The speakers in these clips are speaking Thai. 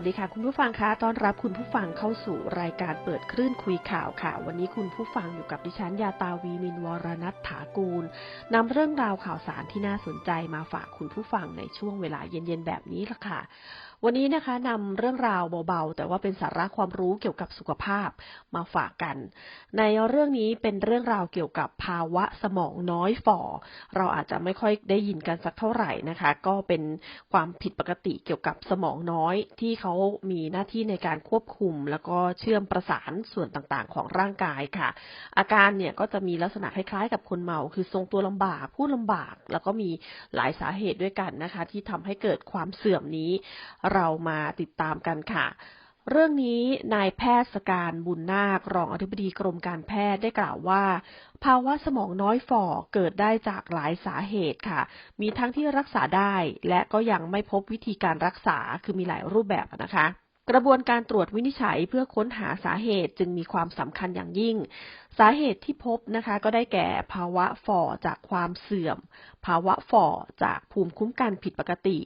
วัสดีค่ะ คุณผู้ฟังคะต้อนรับคุณผู้ฟังเข้าสู่รายการเปิดคลื่นคุยข่าวค่ะ วันนี้คุณผู้ฟังอยู่กับดิฉันยาตาวีมินวรนัทถากูลนำเรื่องราวข่าวสารที่น่าสนใจมาฝากคุณผู้ฟังในช่วงเวลาเย็นๆแบบนี้ละค่ะ วันนี้นะคะนำเรื่องราวเบาๆ แต่ว่าเป็นสาระความรู้เกี่ยวกับสุขภาพมาฝากกัน ในเรื่องนี้เป็นเรื่องราวเกี่ยวกับภาวะสมองน้อยฝ่อ เราอาจจะไม่ค่อยได้ยินกันสักเท่าไหร่นะคะ ก็เป็นความผิดปกติเกี่ยวกับสมองน้อยที่เขามีหน้าที่ในการควบคุม แล้วก็เชื่อมประสานส่วนต่างๆ ของร่างกายค่ะ อาการเนี่ยก็จะมีลักษณะคล้ายๆ กับคนเมา คือทรงตัวลำบากพูดลำบาก แล้วก็มีหลายสาเหตุด้วยกันนะคะ ที่ทำให้เกิดความเสื่อมนี้เรามาติดตามกันค่ะ เรื่องนี้นายแพทย์สการบุญนาครองอธิบดีกรมการแพทย์ได้กล่าวว่า ภาวะสมองน้อยฝ่อเกิดได้จากหลายสาเหตุค่ะ มีทั้งที่รักษาได้และก็ยังไม่พบวิธีการรักษาคือมีหลายรูปแบบนะคะกระบวนการตรวจวินิจฉัยเพื่อค้นหาสาเหตุจึงมีความสำคัญอย่างยิ่ง สาเหตุที่พบนะคะ ก็ได้แก่ภาวะฝ่อจากความเสื่อม ภาวะฝ่อจากภูมิคุ้มกันผิดปกติ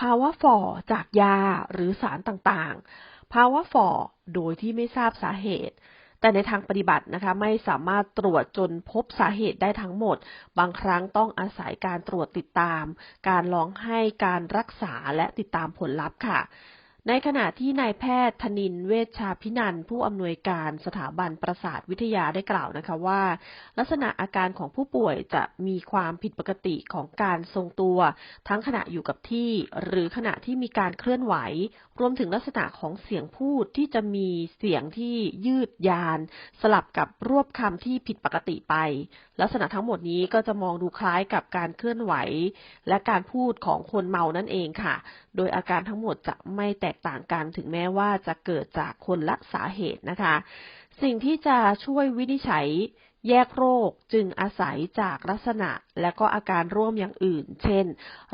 ภาวะฝ่อจากยาหรือสารต่างๆ ภาวะฝ่อโดยที่ไม่ทราบสาเหตุ แต่ในทางปฏิบัตินะคะไม่สามารถตรวจจนพบสาเหตุได้ทั้งหมด บางครั้งต้องอาศัยการตรวจติดตาม การลองให้การรักษาและติดตามผลลัพธ์ค่ะ ในขณะที่นายแพทย์ธนินเวชชาพินันผู้อำนวยการสถาบันประสาทวิทยาได้กล่าวนะคะว่า ลักษณะอาการของผู้ป่วยจะมีความผิดปกติของการทรงตัว ทั้งขณะอยู่กับที่ หรือขณะที่มีการเคลื่อนไหว รวมถึงลักษณะของเสียงพูดที่จะมีเสียงที่ยืดยาน สลับกับรวบคำที่ผิดปกติไป ลักษณะทั้งหมดนี้ก็จะมองดูคล้ายกับการเคลื่อนไหว และการพูดของคนเมานั่นเองค่ะ โดยอาการทั้งหมดจะไม่แตกต่างกันถึงแม้ว่าจะเกิดจากคนละสาเหตุนะคะ สิ่งที่จะช่วยวินิจฉัยแยกโรคจึงอาศัยจากลักษณะและก็อาการร่วมอย่างอื่น เช่น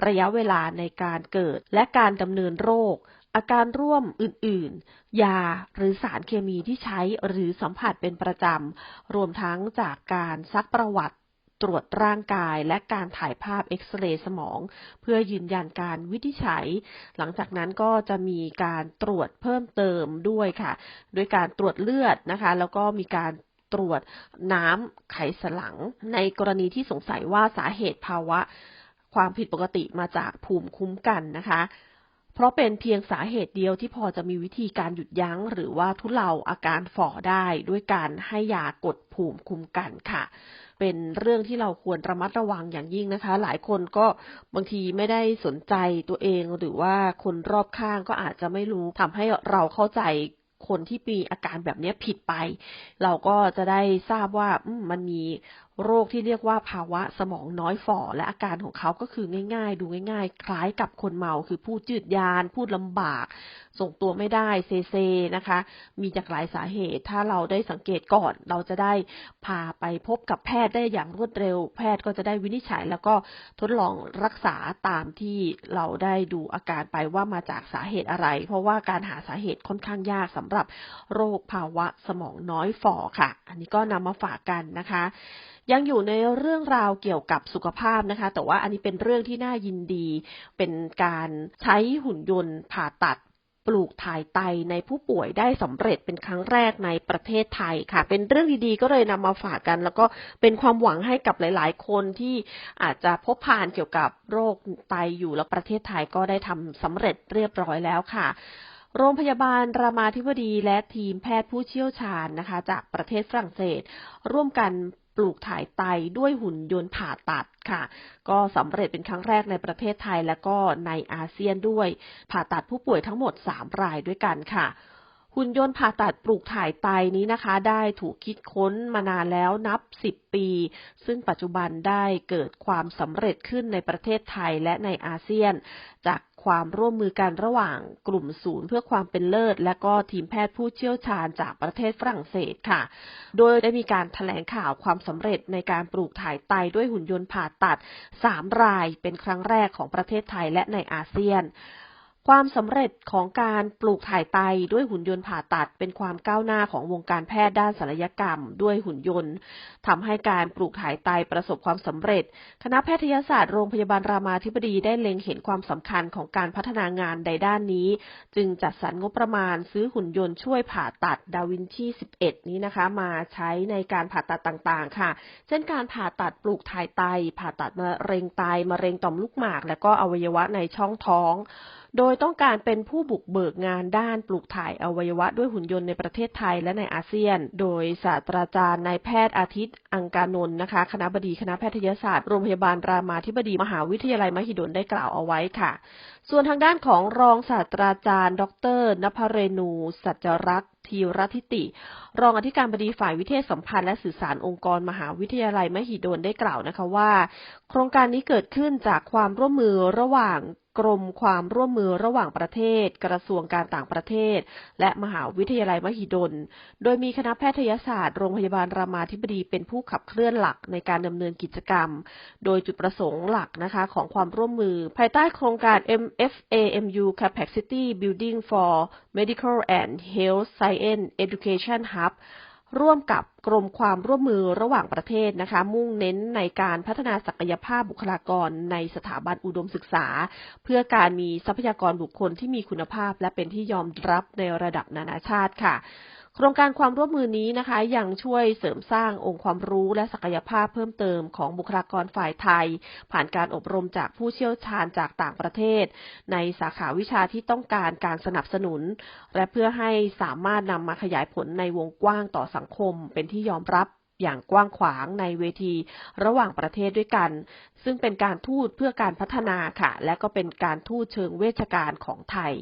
ระยะเวลาในการเกิดและการดำเนินโรค อาการร่วมอื่น ๆ ยาหรือสารเคมีที่ใช้หรือสัมผัสเป็นประจำ รวมทั้งจากการซักประวัติ ตรวจร่างกายและการถ่ายภาพเอ็กซเรย์สมอง เพื่อยืนยันการวินิจฉัย หลังจากนั้นก็จะมีการตรวจเพิ่มเติมด้วยค่ะโดยการตรวจเลือดนะคะ แล้วก็มีการตรวจน้ำไขสันหลัง ในกรณีที่สงสัยว่าสาเหตุภาวะความผิดปกติมาจากภูมิคุ้มกันนะคะ เพราะเป็นเพียงสาเหตุเดียวที่พอจะมีวิธีการหยุดยั้ง หรือว่าทุเลาอาการฝ่อได้ด้วยการให้ยากดภูมิคุ้มกันค่ะ เป็นเรื่องที่เราควรระมัดระวังอย่างยิ่งนะคะ หลายคนก็บางทีไม่ได้สนใจตัวเอง หรือว่าคนรอบข้างก็อาจจะไม่รู้ทำให้เราเข้าใจคนที่มีอาการแบบนี้ผิดไป เราก็จะได้ทราบว่ามันมี โรคที่เรียกว่าภาวะสมองน้อยฝ่อ และอาการของเขาก็คือง่าย ๆ ดูง่าย ๆ คล้ายกับคนเมาคือพูดจืดยาน พูดลำบาก ส่งตัวไม่ได้เซเซนะคะ มีจากหลายสาเหตุ ถ้าเราได้สังเกตก่อน เราจะได้พาไปพบกับแพทย์ได้อย่างรวดเร็ว แพทย์ก็จะได้วินิจฉัย แล้วก็ทดลองรักษาตามที่เราได้ดูอาการไปว่ามาจากสาเหตุอะไร เพราะว่าการหาสาเหตุค่อนข้างยากสำหรับโรคภาวะสมองน้อยฝ่อค่ะ อันนี้ก็นำมาฝากกันนะคะยังอยู่ในเรื่องราวเกี่ยวกับสุขภาพนะคะ แต่ว่าอันนี้เป็นเรื่องที่น่ายินดี เป็นการใช้หุ่นยนต์ผ่าตัดปลูกถ่ายไตในผู้ป่วยได้สำเร็จเป็นครั้งแรกในประเทศไทยค่ะ เป็นเรื่องดีๆ ก็เลยนำมาฝากกัน แล้วก็เป็นความหวังให้กับหลาย ๆ คนที่อาจจะพบผ่านเกี่ยวกับโรคไตอยู่แล้วประเทศไทยก็ได้ทำสำเร็จเรียบร้อยแล้วค่ะ โรงพยาบาลรามาธิบดีและทีมแพทย์ผู้เชี่ยวชาญนะคะ จากประเทศฝรั่งเศส ร่วมกัน ปลูกถ่ายไตด้วยหุ่นยนต์ผ่าตัดค่ะ ก็สำเร็จเป็นครั้งแรกในประเทศไทยและก็ในอาเซียนด้วย ผ่าตัดผู้ป่วยทั้งหมด 3 รายด้วยกันค่ะหุ่นยนต์ผ่าตัดปลูกถ่ายไตนี้นะคะ ได้ถูกคิดค้นมานานแล้วนับ 10 ปี ซึ่งปัจจุบันได้เกิดความสำเร็จขึ้นในประเทศไทยและในอาเซียน จาก ความร่วมมือกันระหว่างกลุ่มศูนย์เพื่อความเป็นเลิศ และก็ทีมแพทย์ผู้เชี่ยวชาญจากประเทศฝรั่งเศสค่ะ โดยได้มีการถแถลงข่าวความสำเร็จในการปลูกถ่ายไตด้วยหุ่นยนต์ผ่าตัด 3 รายเป็นครั้งแรกของประเทศไทยและในอาเซียน ความสำเร็จของการปลูกถ่ายไตด้วยหุ่นยนต์ผ่าตัด เป็นความก้าวหน้าของวงการแพทย์ด้านศัลยกรรม ด้วยหุ่นยนต์ทำให้การปลูกถ่ายไตประสบความสำเร็จ คณะแพทยศาสตร์โรงพยาบาลรามาธิบดีได้เล็งเห็นความสำคัญของการพัฒนางานในด้านนี้ จึงจัดสรรงบประมาณซื้อหุ่นยนต์ช่วยผ่าตัดดาวินชี 11 นี้นะคะ มาใช้ในการผ่าตัดต่างๆ ค่ะ เช่นการผ่าตัดปลูกถ่ายไต ผ่าตัดมะเร็งไตมะเร็งต่อมลูกหมาก และก็อวัยวะในช่องท้อง โดยต้องการเป็นผู้บุกเบิกงานด้านปลูกถ่ายอวัยวะด้วยหุ่นยนต์ในประเทศไทยและในอาเซียน โดยศาสตราจารย์นายแพทย์อาทิตย์ อังกานนท์นะคะ คณะบดีคณะแพทยศาสตร์โรงพยาบาลรามาธิบดีมหาวิทยาลัยมหิดลได้กล่าวเอาไว้ค่ะ ส่วนทางด้านของรองศาสตราจารย์ ดรนภเรนู สัจรักษ์ทีรทิติ รองอธิการบดีฝ่ายวิเทศสัมพันธ์และสื่อสารองค์กรมหาวิทยาลัยมหิดลได้กล่าวนะคะว่าโครงการนี้เกิดขึ้นจากความร่วมมือระหว่างกรมความร่วมมือระหว่างประเทศ กระทรวงการต่างประเทศ และมหาวิทยาลัยมหิดล โดยมีคณะแพทยศาสตร์โรงพยาบาลรามาธิบดีเป็นผู้ขับเคลื่อนหลักในการดำเนินกิจกรรม โดยจุดประสงค์หลักนะคะของความร่วมมือ ภายใต้โครงการ MFAMU Capacity Building for Medical and Health Science Education Hub ร่วมกับกรมความร่วมมือระหว่างประเทศนะคะ มุ่งเน้นในการพัฒนาศักยภาพบุคลากรในสถาบันอุดมศึกษา เพื่อการมีทรัพยากรบุคคลที่มีคุณภาพ และเป็นที่ยอมรับในระดับนานาชาติค่ะ โครงการความร่วมมือนี้นะคะ ยังช่วยเสริมสร้างองค์ความรู้และศักยภาพเพิ่มเติมของบุคลากรฝ่ายไทย ผ่านการอบรมจากผู้เชี่ยวชาญจากต่างประเทศ ในสาขาวิชาที่ต้องการการสนับสนุน และเพื่อให้สามารถนำมาขยายผลในวงกว้างต่อสังคม เป็นที่ยอมรับอย่างกว้างขวางในเวทีระหว่างประเทศด้วยกัน ซึ่งเป็นการทูตเพื่อการพัฒนาค่ะ และก็เป็นการทูตเชิงเวชการของไทย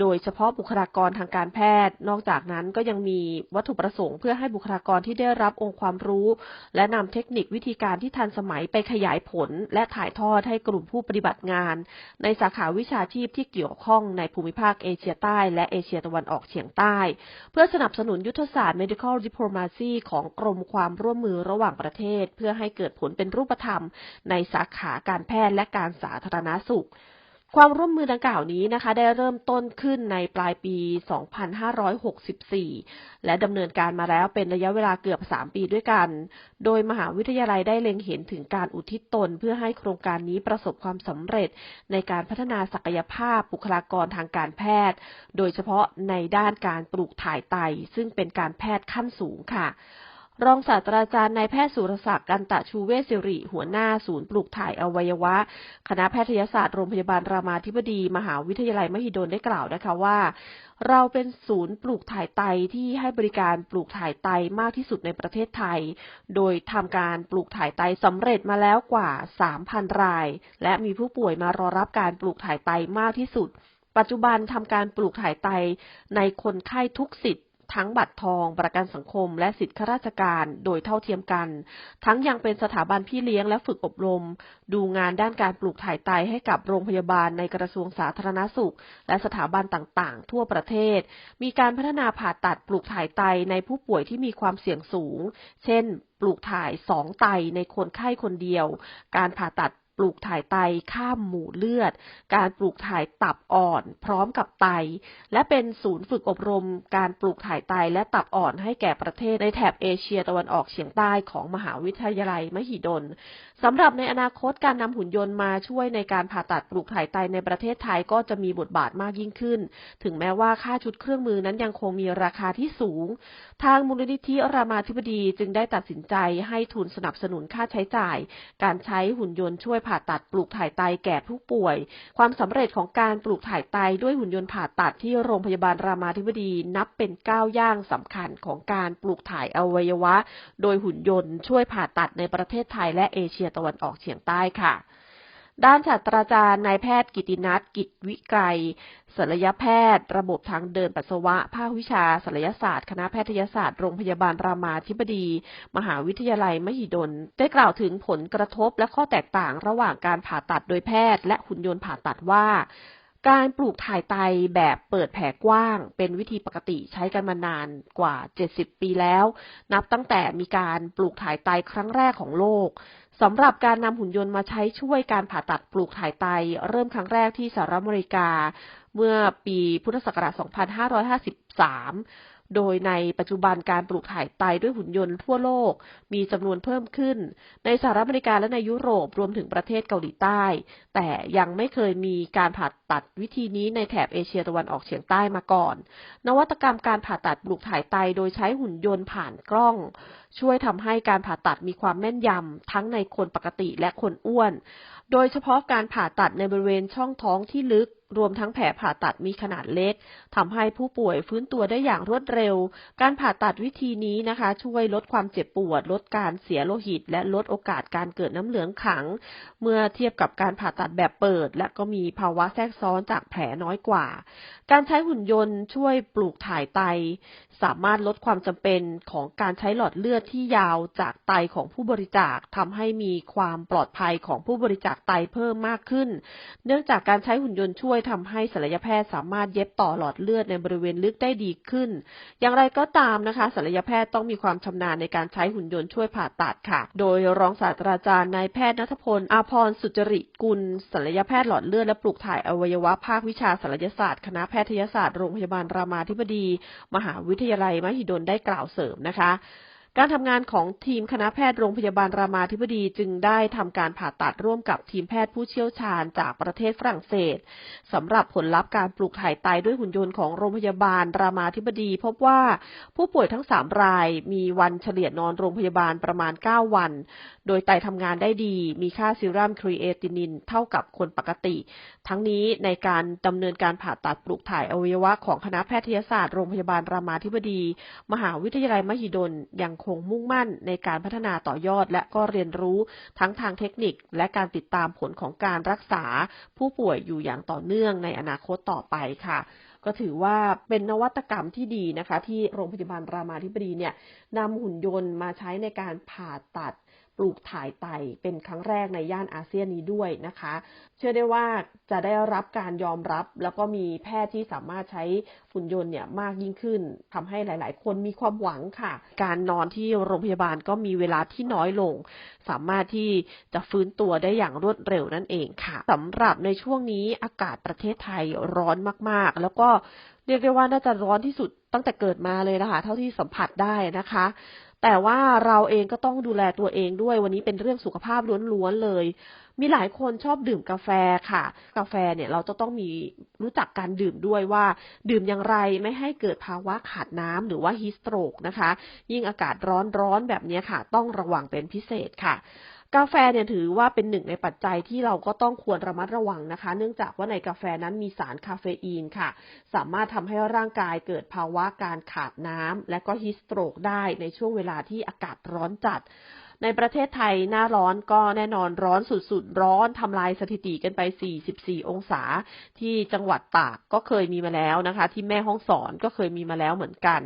โดยเฉพาะบุคลากรทางการแพทย์ นอกจากนั้นก็ยังมีวัตถุประสงค์เพื่อให้บุคลากรที่ได้รับองค์ความรู้ และนำเทคนิควิธีการที่ทันสมัยไปขยายผล และถ่ายทอดให้กลุ่มผู้ปฏิบัติงาน ในสาขาวิชาชีพที่เกี่ยวข้องในภูมิภาคเอเชียใต้และเอเชียตะวันออกเฉียงใต้ เพื่อสนับสนุนยุทธศาสตร์ medical diplomacy ของกรมความร่วมมือระหว่างประเทศ เพื่อให้เกิดผลเป็นรูปธรรม ในสาขาการแพทย์และการสาธารณสุข ความร่วมมือดังกล่าวนี้นะคะ ได้เริ่มต้นขึ้นในปลายปี 2564 และดำเนินการมาแล้วเป็นระยะเวลาเกือบ 3 ปีด้วยกัน โดยมหาวิทยาลัยได้เล็งเห็นถึงการอุทิศตน เพื่อให้โครงการนี้ประสบความสำเร็จ ในการพัฒนาศักยภาพบุคลากรทางการแพทย์ โดยเฉพาะในด้านการปลูกถ่ายไต ซึ่งเป็นการแพทย์ขั้นสูงค่ะ รองศาสตราจารย์นายแพทย์สุรศักดิ์กันตะชูเวสิริ หัวหน้าศูนย์ปลูกถ่ายอวัยวะ คณะแพทยศาสตร์โรงพยาบาลรามาธิบดี มหาวิทยาลัยมหิดลได้กล่าวนะคะว่า เราเป็นศูนย์ปลูกถ่ายไตที่ให้บริการปลูกถ่ายไตมากที่สุดในประเทศไทย โดยทำการปลูกถ่ายไตสำเร็จมาแล้วกว่า 3,000 ราย และมีผู้ป่วยมารอรับการปลูกถ่ายไตมากที่สุด ปัจจุบันทำการปลูกถ่ายไตในคนไข้ทุกสิทธิ ทั้งบัตรทองประกันสังคม และสิทธิข้าราชการโดยเท่าเทียมกัน ทั้งยังเป็นสถาบันพี่เลี้ยงและฝึกอบรม ดูงานด้านการปลูกถ่ายไตให้กับโรงพยาบาลในกระทรวงสาธารณสุข และสถาบันต่างๆ ทั่วประเทศ มีการพัฒนาผ่าตัดปลูกถ่ายไตในผู้ป่วยที่มีความเสี่ยงสูง เช่น ปลูกถ่ายสองไตในคนไข้คนเดียว การผ่าตัด ปลูกถ่ายไตข้ามหมู่เลือด การปลูกถ่ายตับอ่อน พร้อมกับไต และเป็นศูนย์ฝึกอบรม การปลูกถ่ายไตและตับอ่อนให้แก่ประเทศในแถบเอเชียตะวันออกเฉียงใต้ของมหาวิทยาลัยมหิดลสำหรับในอนาคตการนำหุ่นยนต์มาช่วยในการผ่าตัดปลูกถ่ายไตในประเทศไทยก็จะมีบทบาทมากยิ่งขึ้น ถึงแม้ว่าค่าชุดเครื่องมือนั้นยังคงมีราคาที่สูง ทางมูลนิธิรามาธิบดีจึงได้ตัดสินใจให้ทุนสนับสนุนค่าใช้จ่าย การใช้หุ่นยนต์ช่วยผ่าตัดปลูกถ่ายไตแก่ผู้ป่วย ความสำเร็จของการปลูกถ่ายไตด้วยหุ่นยนต์ผ่าตัดที่โรงพยาบาลรามาธิบดีนับเป็นก้าวย่างสำคัญของการปลูกถ่ายอวัยวะ โดยหุ่นยนต์ช่วยผ่าตัดในประเทศไทยและเอเชียตะวันออกเฉียงใต้ค่ะ ด้านศาสตราจารย์นายแพทย์กิตินัทกิจวิไกรศัลยแพทย์ ระบบทางเดินปัสสาวะ ภาควิชาศัลยศาสตร์ คณะแพทยศาสตร์โรงพยาบาลรามาธิบดี มหาวิทยาลัยมหิดล ได้กล่าวถึงผลกระทบและข้อแตกต่างระหว่างการผ่าตัดโดยแพทย์ และหุ่นยนต์ผ่าตัดว่า การปลูกถ่ายไตแบบเปิดแผลกว้าง เป็นวิธีปกติใช้กันมานานกว่า 70 ปีแล้ว นับตั้งแต่มีการปลูกถ่ายไตครั้งแรกของโลกสำหรับการนำหุ่นยนต์มาใช้ช่วยการผ่าตัดปลูกถ่ายไต เริ่มครั้งแรกที่สหรัฐอเมริกา เมื่อปีพุทธศักราช 2553 โดยในปัจจุบันการปลูกถ่ายไตด้วยหุ่นยนต์ทั่วโลก มีจำนวนเพิ่มขึ้น ในสหรัฐอเมริกาและในยุโรปรวมถึงประเทศเกาหลีใต้ แต่ยังไม่เคยมีการผ่าตัดวิธีนี้ในแถบเอเชียตะวันออกเฉียงใต้มาก่อน นวัตกรรมการผ่าตัดปลูกถ่ายไตโดยใช้หุ่นยนต์ผ่านกล้องช่วยทำให้การผ่าตัดมีความแม่นยำทั้งในคนปกติและคนอ้วน โดยเฉพาะการผ่าตัดในบริเวณช่องท้องที่ลึก รวมทั้งแผลผ่าตัดมีขนาดเล็กทำให้ผู้ป่วยฟื้นตัวได้อย่างรวดเร็ว การผ่าตัดวิธีนี้นะคะ ช่วยลดความเจ็บปวด ลดการเสียโลหิต และลดโอกาสการเกิดน้ำเหลืองขัง เมื่อเทียบกับการผ่าตัดแบบเปิด และก็มีภาวะแทรกซ้อนจากแผลน้อยกว่า การใช้หุ่นยนต์ช่วยปลูกถ่ายไต สามารถลดความจำเป็นของการใช้หลอดเลือดที่ยาวจากไตของผู้บริจาคทำให้มีความปลอดภัยของผู้บริจาคไตเพิ่มมากขึ้น เนื่องจากการใช้หุ่นยนต์ช่วยทำให้ศัลยแพทย์สามารถเย็บต่อหลอดเลือดในบริเวณลึกได้ดีขึ้น อย่างไรก็ตามนะคะศัลยแพทย์ต้องมีความชำนาญในการใช้หุ่นยนต์ช่วยผ่าตัดค่ะ โดยรองศาสตราจารย์นายแพทย์นัทพลอาพรสุจริกุลศัลยแพทย์หลอดเลือดและปลูกถ่ายอวัยวะภาควิชาศัลยศาสตร์คณะแพทยศาสตร์โรงพยาบาลรามาธิบดี มหาวิทยาลัยมหิดลได้กล่าวเสริมนะคะ การทำงานของทีมคณะแพทย์โรงพยาบาลรามาธิบดีจึงได้ทำการผ่าตัดร่วมกับทีมแพทย์ผู้เชี่ยวชาญจากประเทศฝรั่งเศสสำหรับผลลัพธ์การปลูกถ่ายไตด้วยหุ่นยนต์ของโรงพยาบาลรามาธิบดี พบว่าผู้ป่วยทั้ง 3 รายมีวันเฉลี่ยนอนโรงพยาบาลประมาณ 9 วัน โดยไตทำงานได้ดี มีค่าซีรัมครีเอตินินเท่ากับคนปกติ ทั้งนี้ในการดำเนินการผ่าตัดปลูกถ่ายอวัยวะของคณะแพทยศาสตร์โรงพยาบาลรามาธิบดี มหาวิทยาลัยมหิดลยังคงมุ่งมั่นในการพัฒนาต่อยอด และก็เรียนรู้ทั้งทางเทคนิค และการติดตามผลของการรักษาผู้ป่วยอยู่อย่างต่อเนื่องในอนาคตต่อไปค่ะก็ถือว่าเป็นนวัตกรรมที่ดีนะคะ ที่โรงพยาบาลรามาธิบดีเนี่ยนำหุ่นยนต์มาใช้ในการผ่าตัด ปลูกถ่ายไตเป็นครั้งแรกในย่านอาเซียนนี้ด้วยนะคะ เชื่อได้ว่าจะได้รับการยอมรับ แล้วก็มีแพทย์ที่สามารถใช้หุ่นยนต์เนี่ยมากยิ่งขึ้นทำให้หลาย ๆ คนมีความหวังค่ะ การนอนที่โรงพยาบาลก็มีเวลาที่น้อยลง สามารถที่จะฟื้นตัวได้อย่างรวดเร็วนั่นเองค่ะสำหรับในช่วงนี้อากาศประเทศไทยร้อนมาก ๆ แล้วก็เรียกได้ว่าน่าจะร้อนที่สุดตั้งแต่เกิดมาเลยนะคะ เท่าที่สัมผัสได้นะคะ แต่ว่าเราเองก็ต้องดูแลตัวเองด้วยวันนี้เป็นเรื่องสุขภาพล้วนๆเลย มีหลายคนชอบดื่มกาแฟค่ะ กาแฟเนี่ยเราจะต้องมีรู้จักการดื่มด้วยว่า ดื่มอย่างไรไม่ให้เกิดภาวะขาดน้ำหรือว่าฮิสโตรกนะคะ ยิ่งอากาศร้อนๆแบบนี้ค่ะ ต้องระวังเป็นพิเศษค่ะกาแฟเนี่ยถือว่าเป็นหนึ่งในปัจจัยที่เราก็ต้องควรระมัดระวังนะคะ เนื่องจากว่าในกาแฟนั้นมีสารคาเฟอีนค่ะ สามารถทำให้ร่างกายเกิดภาวะการขาดน้ำและก็ฮิสโตรกได้ในช่วงเวลาที่อากาศร้อนจัด ในประเทศไทยหน้าร้อนก็แน่นอนร้อนสุดๆ ร้อนทำลายสถิติกันไป 44 องศา ที่จังหวัดตากก็เคยมีมาแล้วนะคะ ที่แม่ห้องสอนก็เคยมีมาแล้วเหมือนกัน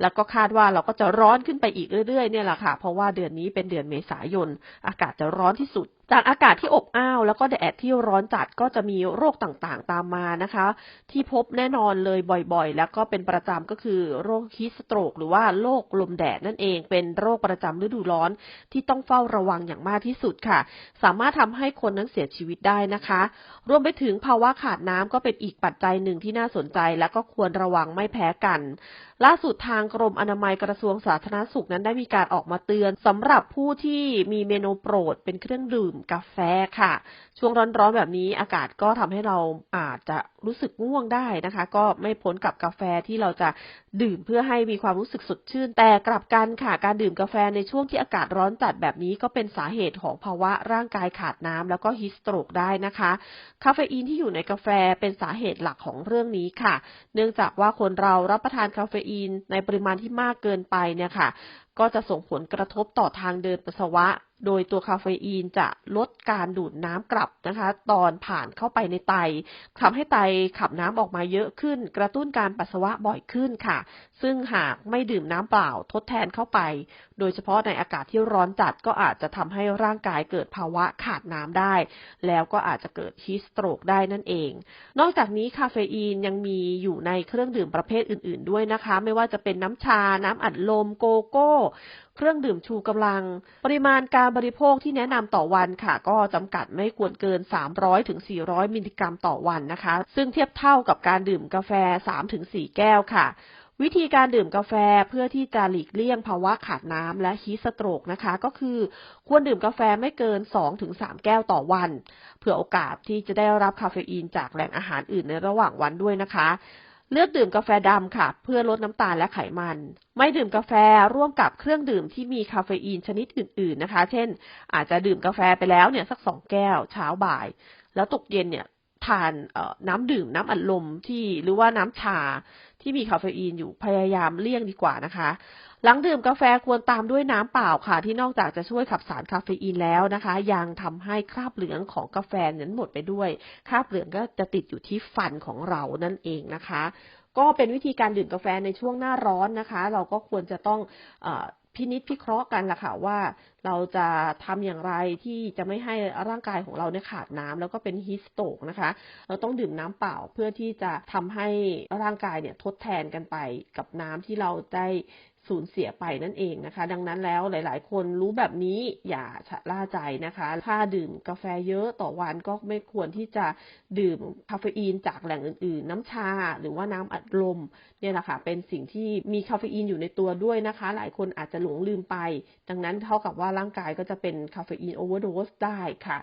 แล้วก็คาดว่าเราก็จะร้อนขึ้นไปอีกเรื่อยๆ เนี่ยแหละค่ะ เพราะว่าเดือนนี้เป็นเดือนเมษายน อากาศจะร้อนที่สุด จากอากาศที่อบอ้าวแล้วก็แดดที่ร้อนจัดก็จะมีโรคต่างๆ ตามมานะคะ ที่พบแน่นอนเลยบ่อยๆ แล้วก็เป็นประจำก็คือโรคฮิสโตรก หรือว่าโรคลมแดดนั่นเอง เป็นโรคประจำฤดูร้อนที่ต้องเฝ้าระวังอย่างมากที่สุดค่ะ สามารถทำให้คนนั้นเสียชีวิตได้นะคะ รวมไปถึงภาวะขาดน้ำก็เป็นอีกปัจจัยหนึ่งที่น่าสนใจ และก็ควรระวังไม่แพ้กันล่าสุดทางกรมอนามัยกระทรวงสาธารณสุขนั้นได้มีการออกมาเตือนสำหรับผู้ที่มีเมนูโปรดเป็นเครื่องดื่มกาแฟค่ะ ช่วงร้อนๆแบบนี้อากาศก็ทำให้เราอาจจะรู้สึกง่วงได้นะคะ ก็ไม่พ้นกับกาแฟที่เราจะดื่มเพื่อให้มีความรู้สึกสดชื่น แต่กลับกันค่ะการดื่มกาแฟในช่วงที่อากาศร้อนจัดแบบนี้ก็เป็นสาเหตุของภาวะร่างกายขาดน้ำแล้วก็ฮิสโตรกได้นะคะ คาเฟอีนที่อยู่ในกาแฟเป็นสาเหตุหลักของเรื่องนี้ค่ะ เนื่องจากว่าคนเรารับประทานคาเฟอีนในปริมาณที่มากเกินไปเนี่ยค่ะ ก็จะส่งผลกระทบต่อทางเดินปัสสาวะโดยตัวคาเฟอีนจะลดการดูดน้ำกลับนะคะ ตอนผ่านเข้าไปในไตทำให้ไตขับน้ำออกมาเยอะขึ้น กระตุ้นการปัสสาวะบ่อยขึ้นค่ะ ซึ่งหากไม่ดื่มน้ำเปล่าทดแทนเข้าไป โดยเฉพาะในอากาศที่ร้อนจัดก็อาจจะทำให้ร่างกายเกิดภาวะขาดน้ำได้ แล้วก็อาจจะเกิดฮิสโตรกได้นั่นเอง นอกจากนี้คาเฟอีนยังมีอยู่ในเครื่องดื่มประเภทอื่น ๆ ด้วยนะคะ ไม่ว่าจะเป็นน้ำชา น้ำอัดลม โกโก้ เครื่องดื่มชูกำลัง ปริมาณการบริโภคที่แนะนำต่อวันค่ะ ก็จำกัดไม่ควรเกิน 300ถึง400 มิลลิกรัมต่อวันนะคะ ซึ่งเทียบเท่ากับการดื่มกาแฟ 3-4 แก้วค่ะวิธีการดื่มกาแฟเพื่อที่จะหลีกเลี่ยงภาวะขาดน้ำและฮีสโตรกนะคะ ก็คือควรดื่มกาแฟไม่เกิน 2-3 แก้วต่อวัน เพื่อโอกาสที่จะได้รับคาเฟอีนจากแหล่งอาหารอื่นในระหว่างวันด้วยนะคะ เลือกดื่มกาแฟดำค่ะ เพื่อลดน้ำตาลและไขมัน ไม่ดื่มกาแฟร่วมกับเครื่องดื่มที่มีคาเฟอีนชนิดอื่น ๆนะคะ เช่น อาจจะดื่มกาแฟไปแล้วเนี่ยสักสองแก้วเช้าบ่าย แล้วตกเย็นเนี่ยทานน้ำดื่มน้ำอัดลมที่หรือว่าน้ำชา ที่มีคาเฟอีนอยู่พยายามเลี่ยงดีกว่านะคะ หลังดื่มกาแฟควรตามด้วยน้ำเปล่าค่ะ ที่นอกจากจะช่วยขับสารคาเฟอีนแล้วนะคะ ยังทำให้คราบเหลืองของกาแฟนั้นหมดไปด้วย คราบเหลืองก็จะติดอยู่ที่ฟันของเรานั่นเองนะคะ ก็เป็นวิธีการดื่มกาแฟในช่วงหน้าร้อนนะคะ เราก็ควรจะต้องอ พินิจพิเคราะห์กันล่ะค่ะว่าเราจะทำอย่างไรที่จะไม่ให้ร่างกายของเราเนี่ยขาดน้ำแล้วก็เป็นฮิสโตกนะคะ เราต้องดื่มน้ำเปล่าเพื่อที่จะทำให้ร่างกายเนี่ยทดแทนกันไปกับน้ำที่เราได้ สูญเสียไปนั่นเองนะคะ ดังนั้นแล้วหลาย ๆ คนรู้แบบนี้อย่าชะล่าใจนะคะ ถ้าดื่มกาแฟเยอะต่อวันก็ไม่ควรที่จะดื่มคาเฟอีนจากแหล่งอื่น ๆ น้ำชาหรือว่าน้ำอัดลมเนี่ยแหละค่ะเป็นสิ่งที่มีคาเฟอีนอยู่ในตัวด้วยนะคะ หลายคนอาจจะหลงลืมไป ดังนั้นเท่ากับว่าร่างกายก็จะเป็นคาเฟอีนโอเวอร์โดสได้ค่ะ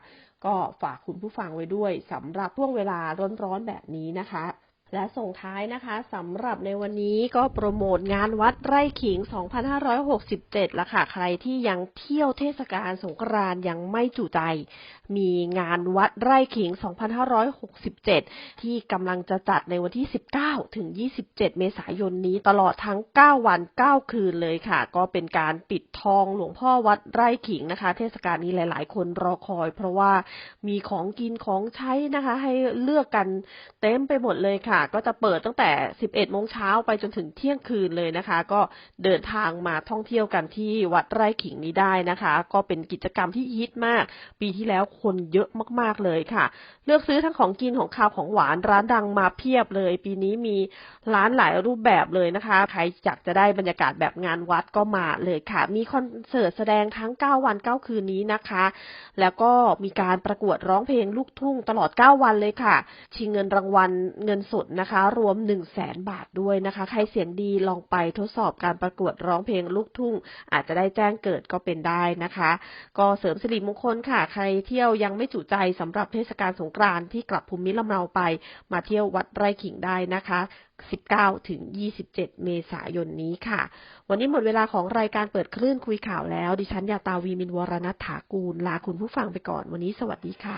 ก็ฝากคุณผู้ฟังไว้ด้วยสำหรับช่วงเวลาร้อน ๆ แบบนี้นะคะ และส่งท้ายนะคะสำหรับในวันนี้ก็โปรโมทงานวัดไร่ขิง 2567ละค่ะ ใครที่ยังเที่ยวเทศกาลสงกรานยังไม่จุใจ มีงานวัดไร่ขิง 2567 ที่กำลังจะจัดในวันที่ 19 ถึง 27 เมษายนนี้ตลอดทั้ง 9 วัน 9 คืนเลยค่ะ ก็เป็นการปิดทองหลวงพ่อวัดไร่ขิงนะคะ เทศกาลนี้หลาย ๆ คนรอคอย เพราะว่ามีของกินของใช้นะคะ ให้เลือกกันเต็มไปหมดเลยค่ะก็จะเปิดตั้งแต่ 11 โมงเช้าไปจนถึงเที่ยงคืนเลยนะคะ ก็เดินทางมาท่องเที่ยวกันที่วัดไร่ขิงนี้ได้นะคะ ก็เป็นกิจกรรมที่ฮิตมาก ปีที่แล้วคนเยอะมากๆเลยค่ะ เลือกซื้อทั้งของกินของข้าวของหวานร้านดังมาเพียบเลย ปีนี้มีร้านหลายรูปแบบเลยนะคะ ใครอยากจะได้บรรยากาศแบบงานวัดก็มาเลยค่ะ มีคอนเสิร์ตแสดงทั้ง 9 วัน 9 คืนนี้นะคะ แล้วก็มีการประกวดร้องเพลงลูกทุ่งตลอด 9 วันเลยค่ะ ชิงเงินรางวัลเงินสดนะคะ รวม1 0 0 0 0แสนบาทด้วยนะคะ ใครเสียงดีลองไปทดสอบการประกวดร้องเพลงลูกทุ่ง อาจจะได้แจ้งเกิดก็เป็นได้นะคะ ก็เสริมสิริมงคลค่ะ ใครเที่ยวยังไม่จุใจสำหรับเทศกาลสงกรานต์ที่กลับภูมิลำเนาไป มาเที่ยววัดไร่ขิงได้นะคะ19ถึง27 เมษายนนี้ค่ะ วันนี้หมดเวลาของรายการเปิดคลื่นคุยข่าวแล้ว ดิฉันยาตาวีมินวรณัฐากูล ลาคุณผู้ฟังไปก่อน วันนี้สวัสดีค่ะ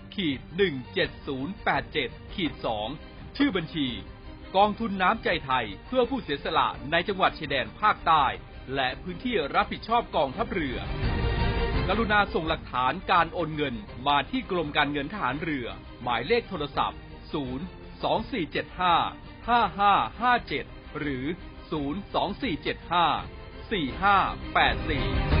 ขีด17087ขีด2ชื่อบัญชี กองทุนน้ำใจไทยเพื่อผู้เสียสละในจังหวัดชายแดนภาคใต้ และพื้นที่รับผิดชอบกองทัพเรือ กรุณาส่งหลักฐานการโอนเงินมาที่กรมการเงินทหารเรือ หมายเลขโทรศัพท์ 0 2475 5557 หรือ 0 2475 4584